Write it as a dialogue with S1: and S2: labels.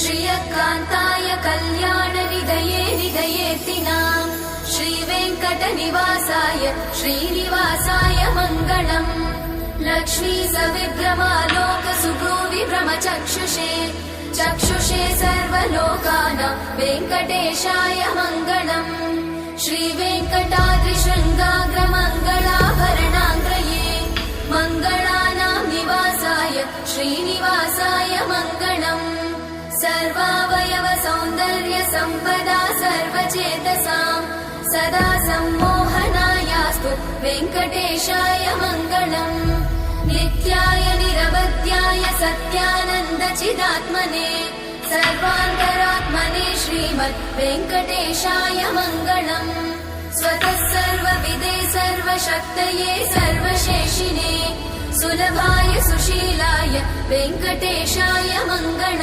S1: श्रियकान्ताय कल्याणनिधये निधयेतिनाम् श्रीवेङ्कटनिवासाय श्रीनिवासाय मङ्गलम् लक्ष्मी सविभ्रमालोकसुभ्रूविभ्रमचक्षुषे चक्षुषे सर्वलोकानां वेङ्कटेशाय मङ्गलम् श्रीवेङ्कटाद्रिशृङ्गाग्रमङ्गलाभरणाङ्ग्रये मङ्गलानां निवासाय श्रीनिवासाय मङ्गलम् सर्वावयव सौन्दर्य सम्पदा सर्वचेतसाम् सदा सम्मोहनायास्तु वेङ्कटेशाय मङ्गलम्। नित्याय निरवध्याय सत्यानन्दचिदात्मने सर्वान्तरात्मने श्रीमद् वेङ्कटेशाय मङ्गलम्। स्वतः सर्वविदे सर्वशक्तये सर्वशेषिने सुलभाय सुशीलाय वेङ्कटेशाय मङ्गलम्